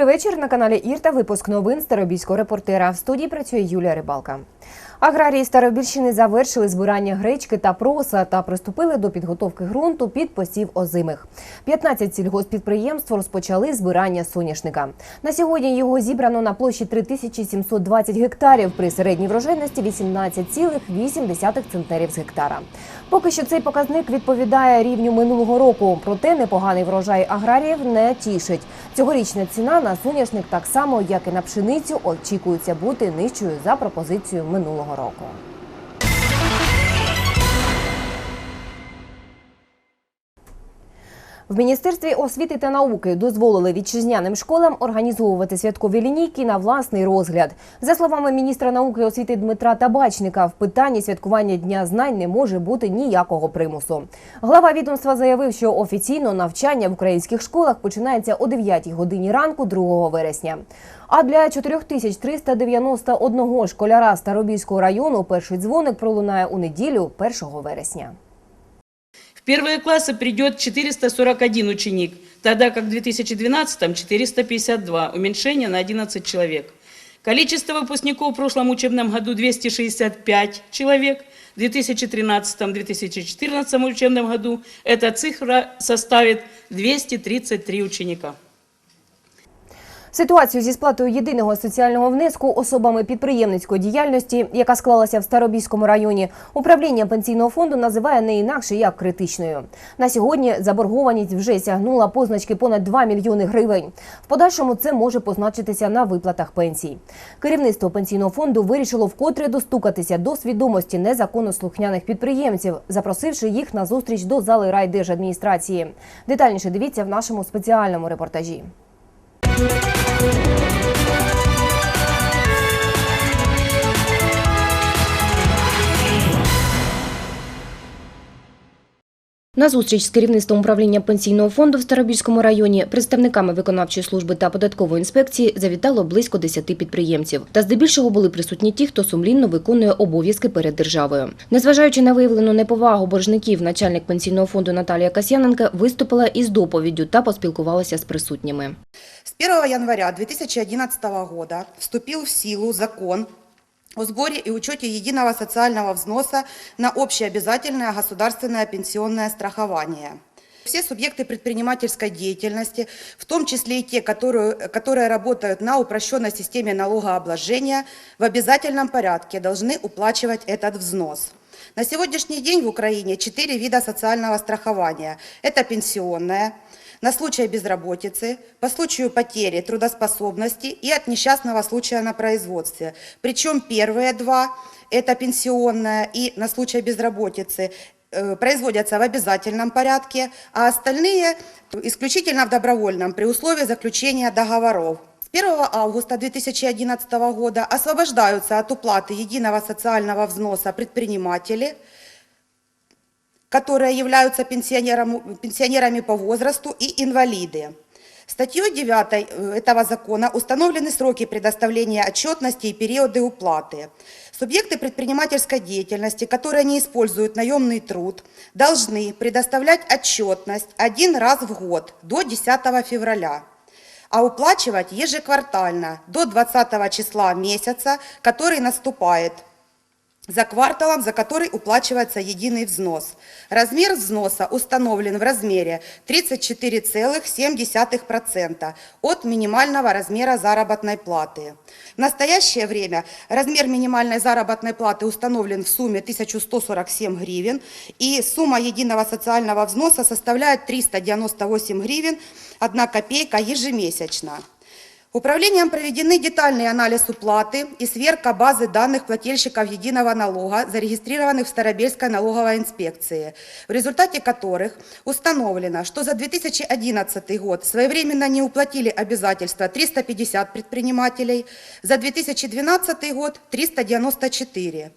Добрий вечір на каналі Ірта. Випуск новин Старобільського репортера. В студії працює Юлія Рибалка. Аграрії Старобільщини завершили збирання гречки та проса та приступили до підготовки ґрунту під посів озимих. 15 сільгоспідприємств розпочали збирання соняшника. На сьогодні його зібрано на площі 3720 гектарів при середній врожайності 18,8 центнерів з гектара. Поки що цей показник відповідає рівню минулого року. Проте непоганий врожай аграріїв не тішить. Цьогорічна ціна на соняшник так само, як і на пшеницю, очікується бути нижчою за пропозицією минулого року. В міністерстві освіти та науки дозволили вітчизняним школам організовувати святкові лінійки на власний розгляд. За словами міністра науки освіти Дмитра Табачника, в питанні святкування дня знань не може бути ніякого примусу. Глава відомства заявив, що офіційно навчання в українських школах починається о 9 годині ранку 2 вересня. А для 4391 школяра Старобільського району перший дзвоник пролунає у неділю 1 вересня. В первые классы придет 441 ученик, тогда как в 2012 452, уменьшение на 11 человек. Количество выпускников в прошлом учебном году 265 человек, в 2013-2014 учебном году эта цифра составит 233 ученика. Ситуацію зі сплатою єдиного соціального внеску особами підприємницької діяльності, яка склалася в Старобільському районі, управління пенсійного фонду називає не інакше як критичною. На сьогодні заборгованість вже сягнула позначки понад 2 мільйони гривень. В подальшому це може позначитися на виплатах пенсій. Керівництво пенсійного фонду вирішило вкотре достукатися до свідомості незаконнослухняних підприємців, запросивши їх на зустріч до зали райдержадміністрації. Детальніше дивіться в нашому спеціальному репортажі. На зустріч з керівництвом управління пенсійного фонду в Старобільському районі, представниками виконавчої служби та податкової інспекції завітало близько 10 підприємців. Та здебільшого були присутні ті, хто сумлінно виконує обов'язки перед державою. Незважаючи на виявлену неповагу боржників, начальник пенсійного фонду Наталія Касьяненка виступила із доповіддю та поспілкувалася з присутніми. С 1 января 2011 года вступил в силу закон о сборе и учете единого социального взноса на общеобязательное государственное пенсионное страхование. Все субъекты предпринимательской деятельности, в том числе и те, которые, которые работают на упрощенной системе налогообложения, в обязательном порядке должны уплачивать этот взнос. На сегодняшний день в Украине четыре вида социального страхования. Это пенсионное, на случай безработицы, по случаю потери трудоспособности и от несчастного случая на производстве. Причем первые два, это пенсионное и на случай безработицы, э, производятся в обязательном порядке, а остальные исключительно в добровольном при условии заключения договоров. С 1 августа 2011 года освобождаются от уплаты единого социального взноса предприниматели – которые являются пенсионерам- пенсионерами по возрасту и инвалиды. Статьей 9 этого закона установлены сроки предоставления отчетности и периоды уплаты. Субъекты предпринимательской деятельности, которые не используют наемный труд, должны предоставлять отчетность один раз в год до 10 февраля, а уплачивать ежеквартально до 20 числа месяца, который наступает – за кварталом, за который уплачивается единый взнос. Размер взноса установлен в размере 34,7% от минимального размера заработной платы. В настоящее время размер минимальной заработной платы установлен в сумме 1147 гривен, и сумма единого социального взноса составляет 398 гривен 1 копейка ежемесячно. Управлением проведены детальный анализ уплаты и сверка базы данных плательщиков единого налога, зарегистрированных в Старобельской налоговой инспекции, в результате которых установлено, что за 2011 год своевременно не уплатили обязательства 350 предпринимателей, за 2012 год 394.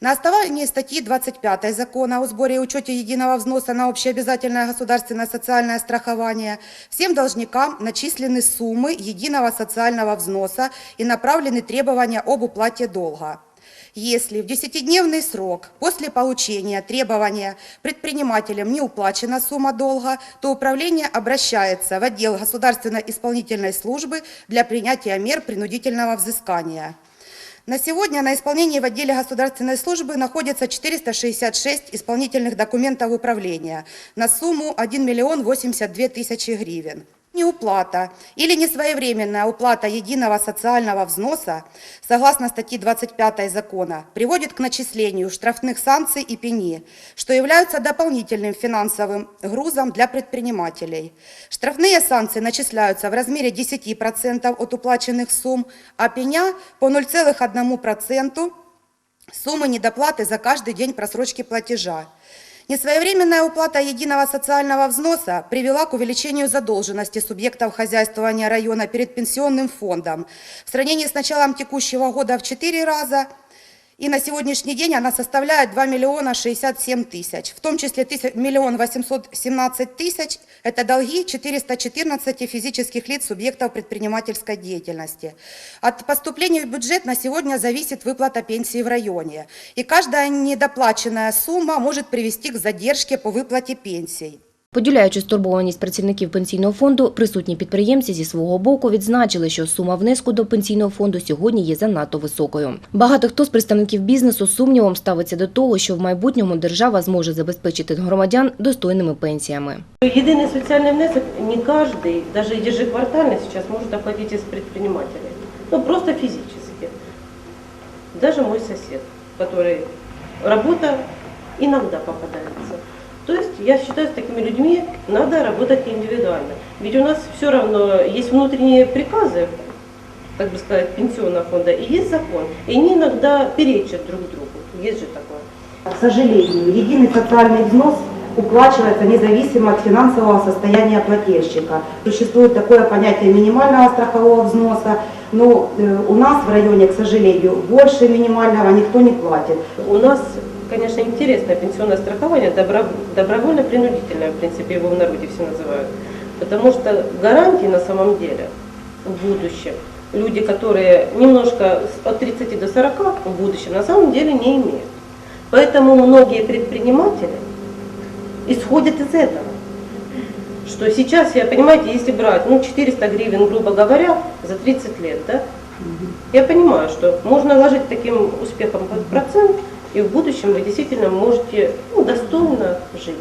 На основании статьи 25 закона о сборе и учете единого взноса на общеобязательное государственное социальное страхование всем должникам начислены суммы единого социального взноса и направлены требования об уплате долга. Если в 10-дневный срок после получения требования предпринимателем не уплачена сумма долга, то управление обращается в отдел государственной исполнительной службы для принятия мер принудительного взыскания. На сегодня на исполнении в отделе государственной службы находится 466 исполнительных документов управления на сумму 1 миллион 82 тысячи гривен. Неуплата или несвоевременная уплата единого социального взноса, согласно статье 25 закона, приводит к начислению штрафных санкций и пени, что являются дополнительным финансовым грузом для предпринимателей. Штрафные санкции начисляются в размере 10% от уплаченных сумм, а пеня по 0,1% суммы недоплаты за каждый день просрочки платежа. Несвоевременная уплата единого социального взноса привела к увеличению задолженности субъектов хозяйствования района перед пенсионным фондом. В сравнении с началом текущего года в 4 раза, и на сегодняшний день она составляет 2 миллиона 67 тысяч, в том числе 1 миллион 817 тысяч – это долги 414 физических лиц субъектов предпринимательской деятельности. От поступления в бюджет на сегодня зависит выплата пенсии в районе, и каждая недоплаченная сумма может привести к задержке по выплате пенсий. Поділяючи стурбованість працівників пенсійного фонду, присутні підприємці зі свого боку відзначили, що сума внеску до пенсійного фонду сьогодні є занадто високою. Багато хто з представників бізнесу з сумнівом ставиться до того, що в майбутньому держава зможе забезпечити громадян достойними пенсіями. Единый социальный внесок не каждый, даже ежеквартально сейчас может оплатить из предпринимателей. Ну, просто физически. Даже мой сосед, который работа иногда попадается. То есть я считаю, с такими людьми надо работать индивидуально. Ведь у нас все равно есть внутренние приказы, как бы сказать, пенсионного фонда, и есть закон. И они иногда перечат друг другу. Есть же такое. К сожалению, единый социальный взнос уплачивается независимо от финансового состояния плательщика. Существует такое понятие минимального страхового взноса, но э, у нас в районе, к сожалению, больше минимального никто не платит. У нас, конечно, интересное пенсионное страхование, добро- добровольно-принудительное, в принципе, его в народе все называют. Потому что гарантии на самом деле в будущем люди, которые немножко от 30 до 40 в будущем, на самом деле не имеют. Поэтому многие предприниматели исходят из этого. Что сейчас, я понимаете, если брать ну, 400 гривен, грубо говоря, за 30 лет, да, я понимаю, что можно ложить таким успехом под процент, и в будущем вы действительно можете ну, достойно жить.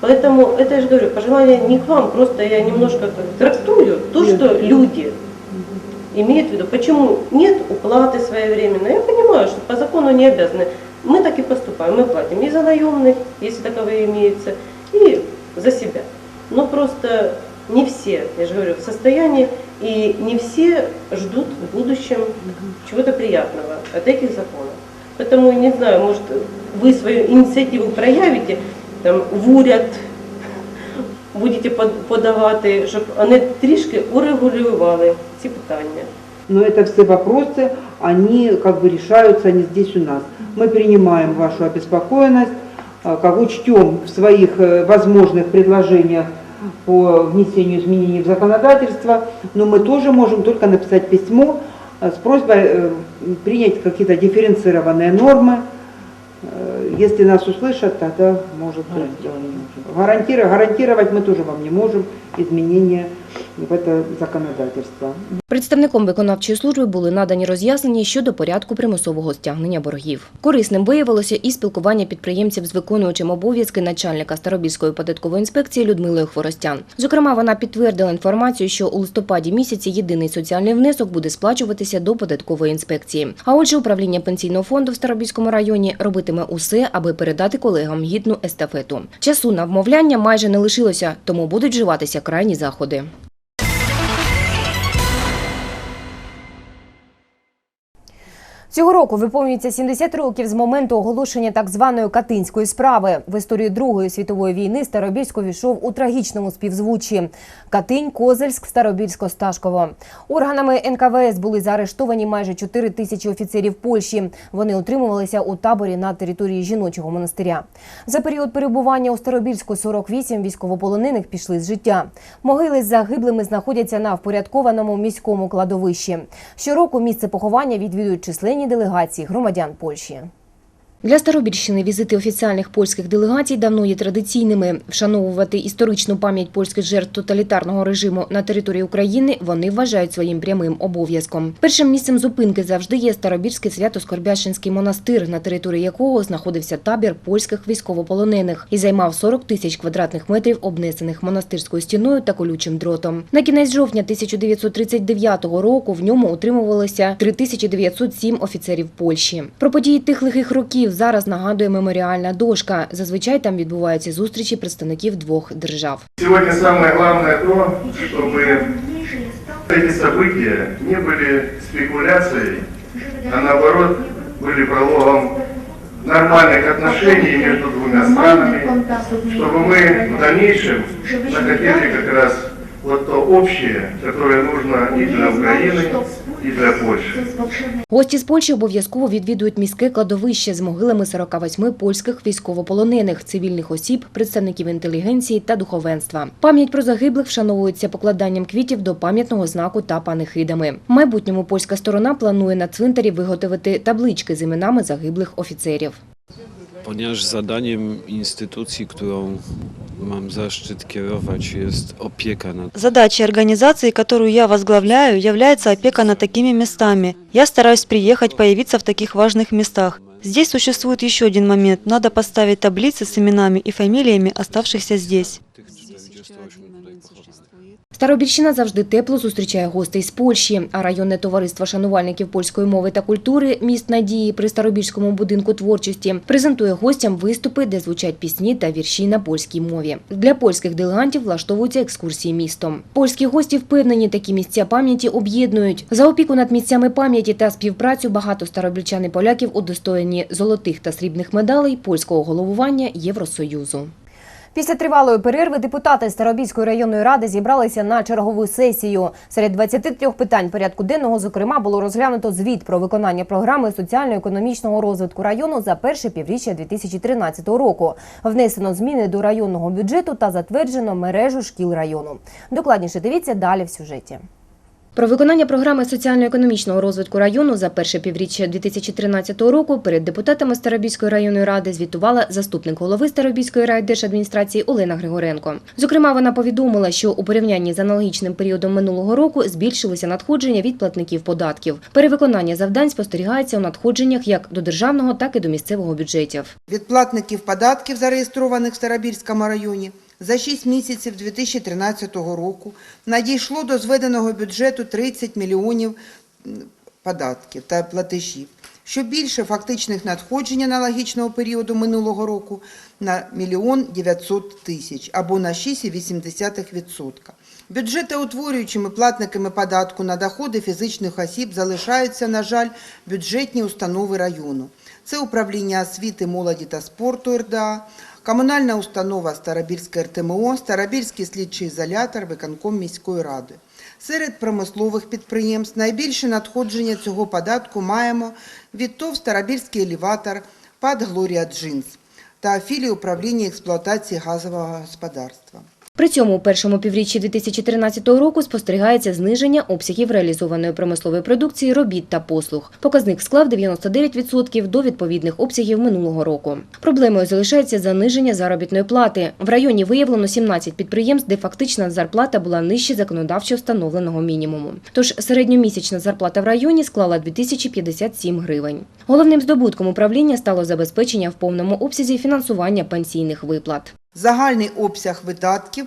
Поэтому это я же говорю, пожелание не к вам, просто я немножко трактую то, что люди имеют в виду. Почему нет уплаты своевременно? Я понимаю, что по закону они обязаны. Мы так и поступаем, мы платим и за наемных, если таковые имеются, и за себя. Но просто не все, я же говорю, в состоянии, и не все ждут в будущем чего-то приятного от этих законов. Поэтому, не знаю, может, вы свою инициативу проявите, там, в уряд будете под- подавати, щоб вони трішки урегулювали ці питання. Но это все вопросы, они как бы решаются не здесь у нас. Мы принимаем вашу обеспокоенность, а, как учтем в своих э, возможных предложениях по внесению изменений в законодательство, но мы тоже можем только написать письмо с просьбой э, принять какие-то дифференцированные нормы. Э, Если нас услышат, тогда может быть. Гарантировать, гарантировать мы тоже вам не можем изменения в это законодательство. Представником виконавчої служби були надані роз'яснення щодо порядку примусового стягнення боргів. Корисним виявилося і спілкування підприємців з виконуючим обов'язки начальника Старобільської податкової інспекції Людмилою Хворостян. Зокрема, вона підтвердила інформацію, що у листопаді місяці єдиний соціальний внесок буде сплачуватися до податкової інспекції. А отже, управління пенсійного фонду в Старобільському районі робитиме усе, аби передати колегам гідну естафету. Часу на вмовляння майже не лишилося, тому будуть вживатися крайні заходи. Цього року виповнюється 70 років з моменту оголошення так званої Катинської справи. В історію Другої світової війни Старобільськ увійшов у трагічному співзвуччі. Катинь, Козельськ, Старобільсько, Сташково. Органами НКВС були заарештовані майже 4 тисячі офіцерів Польщі. Вони утримувалися у таборі на території жіночого монастиря. За період перебування у Старобільську 48 військовополонених пішли з життя. Могили з загиблими знаходяться на впорядкованому міському кладовищі. Щороку місце поховання відвідують численні делегації громадян Польщі. Для Старобільщини візити офіціальних польських делегацій давно є традиційними. Вшановувати історичну пам'ять польських жертв тоталітарного режиму на території України вони вважають своїм прямим обов'язком. Першим місцем зупинки завжди є Старобільський Свято-Скорбященський монастир, на території якого знаходився табір польських військовополонених і займав 40 тисяч квадратних метрів, обнесених монастирською стіною та колючим дротом. На кінець жовтня 1939 року в ньому утримувалося 3907 офіцерів Польщі. Про події тих лихих років зараз нагадує меморіальна дошка. Зазвичай там відбуваються зустрічі представників двох держав. Сегодня самое главное то, чтобы эти события не были спекуляцией, а наоборот были прологом нормальных отношений между двумя странами, чтобы мы в дальнейшем находили как раз вот то общее, которое нужно и для Украины, и для Польши. Гості з Польщі обов'язково відвідують міське кладовище з могилами 48 польських військовополонених, цивільних осіб, представників інтелігенції та духовенства. Пам'ять про загиблих вшановується покладанням квітів до пам'ятного знаку та панихидами. В майбутньому польська сторона планує на цвинтарі виготовити таблички з іменами загиблих офіцерів. Ponieważ zadaniem instytucji, którą mam zaszczyt kierować, jest opieka nad Задачей организации, которую я возглавляю, является опека над такими местами. Я стараюсь приехать, появиться в таких важных местах. Здесь существует еще один момент. Надо поставить таблицы с именами и фамилиями оставшихся здесь. Старобільщина завжди тепло зустрічає гостей з Польщі, а районне товариство шанувальників польської мови та культури «Міст надії» при Старобільському будинку творчості презентує гостям виступи, де звучать пісні та вірші на польській мові. Для польських делегантів влаштовуються екскурсії містом. Польські гості впевнені, такі місця пам'яті об'єднують. За опіку над місцями пам'яті та співпрацю багато старобільчан і поляків удостоєні золотих та срібних медалей польського головування Євросоюзу. Після тривалої перерви депутати Старобільської районної ради зібралися на чергову сесію. Серед 23 питань порядку денного, зокрема, було розглянуто звіт про виконання програми соціально-економічного розвитку району за перше півріччя 2013 року. Внесено зміни до районного бюджету та затверджено мережу шкіл району. Докладніше дивіться далі в сюжеті. Про виконання програми соціально-економічного розвитку району за перше півріччя 2013 року перед депутатами Старобільської районної ради звітувала заступник голови Старобільської райдержадміністрації Олена Григоренко. Зокрема, вона повідомила, що у порівнянні з аналогічним періодом минулого року збільшилися надходження від платників податків. Перевиконання завдань спостерігається у надходженнях як до державного, так і до місцевого бюджетів. від платників податків, зареєстрованих в Старобільському районі, за 6 місяців 2013 року надійшло до зведеного бюджету 30 мільйонів податків та платежів, що більше фактичних надходжень аналогічного періоду минулого року на мільйон 900 тисяч або на 6,8%. Бюджетоутворюючими платниками податку на доходи фізичних осіб залишаються, на жаль, бюджетні установи району. Це управління освіти, молоді та спорту РДА, комунальна установа Старобільське РТМО, Старобільський слідчий ізолятор, виконком міської ради. Серед промислових підприємств найбільше надходження цього податку маємо від ТОВ Старобільський елеватор, ПАД Глорія Джинс та філії управління експлуатації газового господарства. При цьому у першому півріччі 2013 року спостерігається зниження обсягів реалізованої промислової продукції, робіт та послуг. Показник склав 99% до відповідних обсягів минулого року. Проблемою залишається заниження заробітної плати. В районі виявлено 17 підприємств, де фактична зарплата була нижче законодавчо встановленого мінімуму. Тож середньомісячна зарплата в районі склала 2057 гривень. Головним здобутком управління стало забезпечення в повному обсязі фінансування пенсійних виплат. Загальний обсяг видатків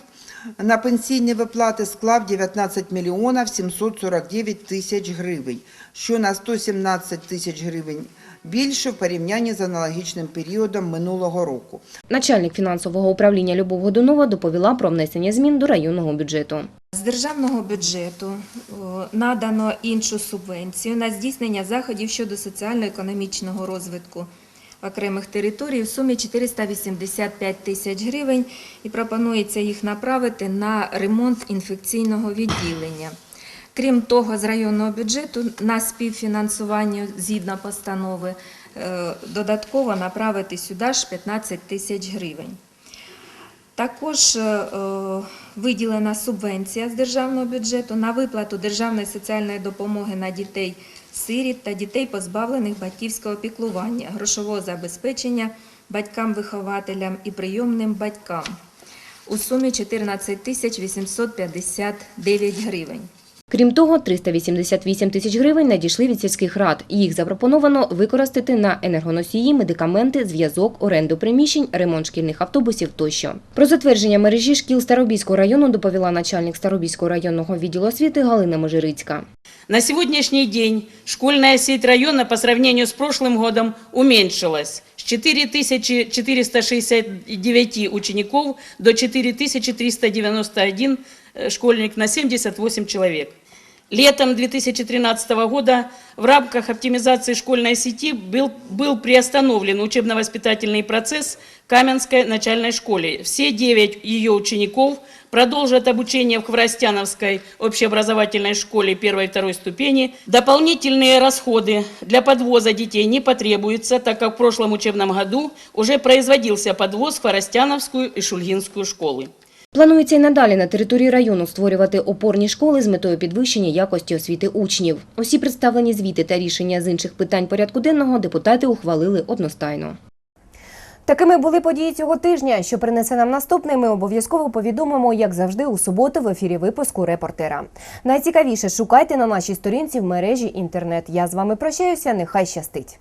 на пенсійні виплати склав 19 мільйонів 749 тисяч гривень, що на 117 тисяч гривень більше в порівнянні з аналогічним періодом минулого року. Начальник фінансового управління Любов Годунова доповіла про внесення змін до районного бюджету. З державного бюджету надано іншу субвенцію на здійснення заходів щодо соціально-економічного розвитку окремих територій в сумі 485 тисяч гривень і пропонується їх направити на ремонт інфекційного відділення. Крім того, з районного бюджету на співфінансування згідно постанови е, додатково направити сюди ж 15 тисяч гривень. Також е, е, виділена субвенція з державного бюджету на виплату державної соціальної допомоги на дітей сиріт та дітей, позбавлених батьківського піклування, грошового забезпечення батькам-вихователям і прийомним батькам у сумі 14 тисяч 859 гривень. Крім того, 388 тисяч гривень надійшли від сільських рад. Їх запропоновано використати на енергоносії, медикаменти, зв'язок, оренду приміщень, ремонт шкільних автобусів тощо. Про затвердження мережі шкіл Старобільського району доповіла начальник Старобільського районного відділу освіти Галина Межирицька. На сегодняшний день школьная сеть района по сравнению с прошлым годом уменьшилась с 4469 учеников до 4391 э, школьник на 78 человек. Летом 2013 года в рамках оптимизации школьной сети был, был приостановлен учебно-воспитательный процесс Каменской начальной школе. Все девять ее учеников продолжат обучение в Хворостяновской общеобразовательной школе первой и второй ступени. Дополнительные расходы для подвоза детей не потребуются, так как в прошлом учебном году уже производился подвоз в Хворостяновскую и Шульгинскую школы. Планується й надалі на території району створювати опорні школи з метою підвищення якості освіти учнів. Усі представлені звіти та рішення з інших питань порядку денного депутати ухвалили одностайно. Такими були події цього тижня. Що принесе нам наступний, ми обов'язково повідомимо, як завжди, у суботу в ефірі випуску репортера. Найцікавіше шукайте на нашій сторінці в мережі інтернет. Я з вами прощаюся. Нехай щастить.